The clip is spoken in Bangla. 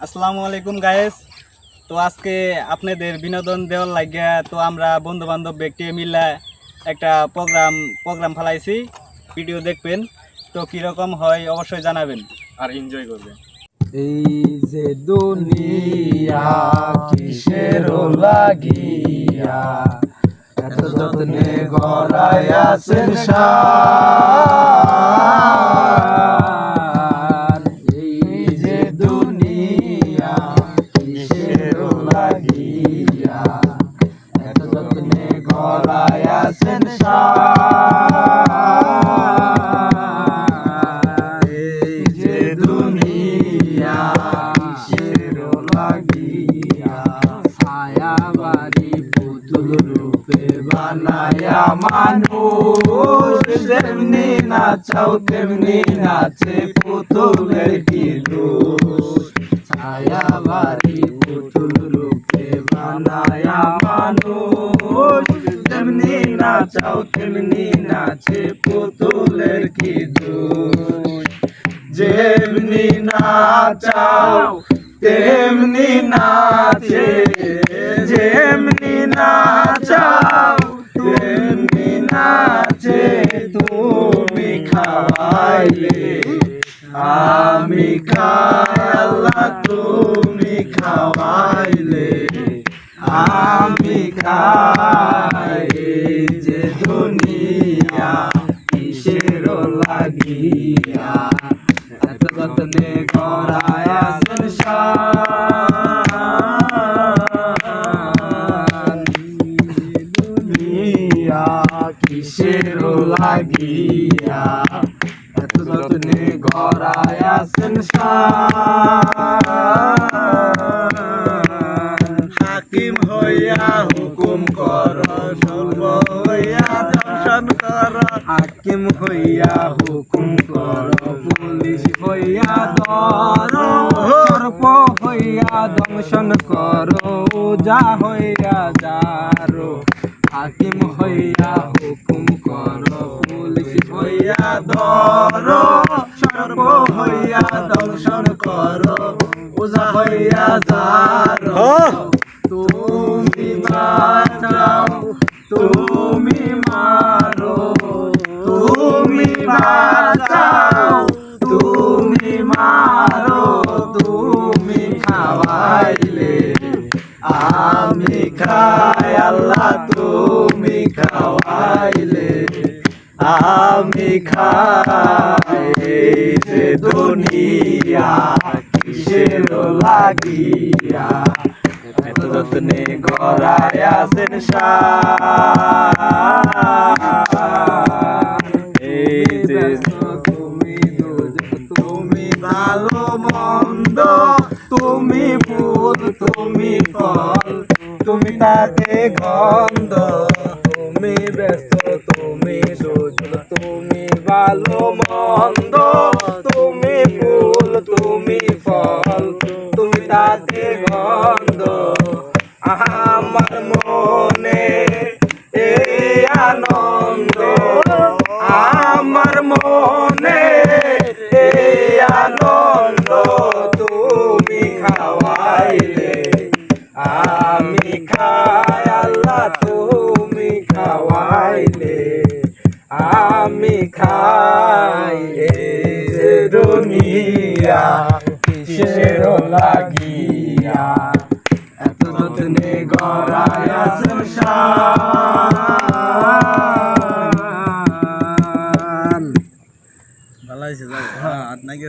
আসসালামু আলাইকুম গায়েস তো আজকে আপনাদের বিনোদন দেওয়ার লাগিয়া তো আমরা বন্ধু বান্ধব ব্যক্তি মিলে একটা প্রোগ্রাম প্রোগ্রাম ফেলাইছি। ভিডিও দেখবেন। তো কীরকম হয় অবশ্যই জানাবেন। আর এনজয় করবে এই যে দুনিয়া কিসের লাগিয়া এত যত্নে গড়াই আছেন সার কিসের লাগিয়া এত যত্নে গলায় আছেন সার বানায়া মানুষ যেমনি নাচাও, তেমনি নাচে পুতুলের কি দোষ? ছায়া বাড়ি পুতুল রূপে বানায়া মানুষ যেমনি নাচাও, তেমনি নাচে পুতুলের কি দোষ? যেমনি নাচাও, তেমনি নাচে, যেমনি নাচাও খাওয়াইলে আমি খাইলা তুমি খাওয়াইলে। আমি খাই যে দুনিয়া কিসের লাগিয়া। এত যত্নে করায় দুনিয়া কিসের লাগিয়া। যত্নে গড়ায় আছেন হাকিম হইয়া হুকুম কর হইয়া দর্শন কর। হাকিম হইয়া হুকুম কর, পুলিশ হইয়া ধর, সর্প হইয়া দংশন কর, যা হইয়া যারো। হাকিম হইয়া হুকুম কর পুলিশ হইয়া ধর সর্ব হইয়া দর্শন কর পূজা হইয়া যার তুমি বাঁচাও তুমি আল্লাহ তুমি খাওয়াইলে, আমি খাই যে দুনিয়া কিসের লাগিয়া। যত্নে গড়ায় আছেন তুমি তুমি ভালো মন্দ, তুমি ফুল তুমি ফল তুমি তাতে গন্ধ, তুমি ব্যস্ত, তুমি দুজন তুমি ভালো, মন্দ, তুমি ফুল, তুমি ফল, তুমি তাতে গন্ধ। আমার মনে খাই এই যে দুনিয়া, কিসের লাগিয়া? এত যত্নে গড়ায় আছেন ভালো হয়েছে হ্যাঁ আর নাকি